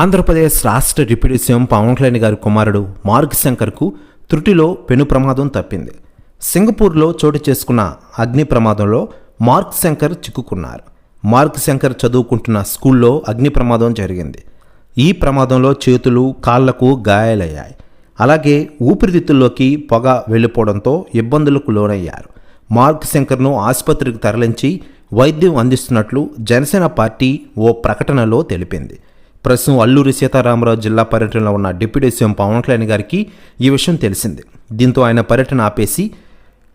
ఆంధ్రప్రదేశ్ రాష్ట్ర deputy CM Pawan Kalyan గారి కుమారుడు మార్గ్ శంకర్కు త్రుటిలో పెను ప్రమాదం తప్పింది. సింగపూర్లో చోటు చేసుకున్న అగ్ని ప్రమాదంలో మార్క్ శంకర్ చిక్కుకున్నారు. మార్క్ శంకర్ చదువుకుంటున్న స్కూల్లో అగ్ని ప్రమాదం జరిగింది. ఈ ప్రమాదంలో చేతులు కాళ్ళకు గాయాలయ్యాయి. అలాగే ఊపిరితిత్తుల్లోకి పొగ వెళ్ళిపోవడంతో ఇబ్బందులకు లోనయ్యారు. మార్క్ శంకర్ను ఆసుపత్రికి తరలించి వైద్యం అందిస్తున్నట్లు జనసేన పార్టీ ఓ ప్రకటనలో తెలిపింది. ప్రస్తుతం అల్లూరి సీతారామరాజు జిల్లా పర్యటనలో ఉన్న డిప్యూటీ సీఎం పవన్ కళ్యాణ్ గారికి ఈ విషయం తెలిసింది. దీంతో ఆయన పర్యటన ఆపేసి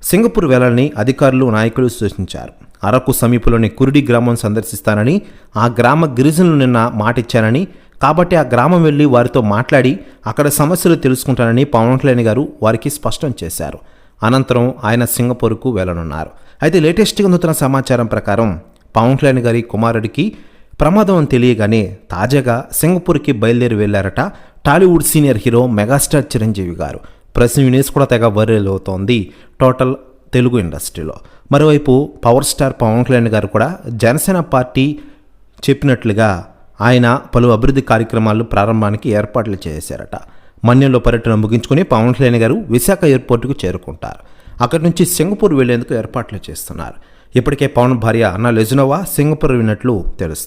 సింగపూర్ వెళ్ళాలని అధికారులు నాయకులు సూచించారు. అరకు సమీపంలోని కురిడి గ్రామం సందర్శిస్తానని ఆ గ్రామ గిరిజనులు నిన్న మాటిచ్చానని కాబట్టి ఆ గ్రామం వెళ్ళి వారితో మాట్లాడి అక్కడ సమస్యలు తెలుసుకుంటానని పవన్ కళ్యాణ్ గారు వారికి స్పష్టం చేశారు. అనంతరం ఆయన సింగపూర్కు వెళ్ళనున్నారు అయితే లేటెస్ట్గా అందుతున్న సమాచారం ప్రకారం పవన్ కళ్యాణ్ గారి కుమారుడికి ప్రమాదం అని తెలియగానే తాజాగా సింగపూర్కి బయలుదేరి వెళ్ళారట Tollywood senior hero megastar Chiranjeevi గారు. ప్రస్తుతం యూనిస్ కూడా తెగ వైరల్ అవుతోంది టోటల్ తెలుగు ఇండస్ట్రీలో. మరోవైపు పవర్ స్టార్ పవన్ కళ్యాణ్ గారు కూడా జనసేన పార్టీ చెప్పినట్లుగా ఆయన పలు అభివృద్ధి కార్యక్రమాలు ప్రారంభానికి ఏర్పాట్లు చేశారట. మన్యంలో పర్యటన ముగించుకుని పవన్ కళ్యాణ్ గారు విశాఖ ఎయిర్పోర్టుకు చేరుకుంటారు. అక్కడి నుంచి సింగపూర్ వెళ్ళేందుకు ఏర్పాట్లు చేస్తున్నారు. ఇప్పటికే పవన్ భార్య అన్న లెజునోవా సింగపూర్ విన్నట్లు తెలుస్తోంది.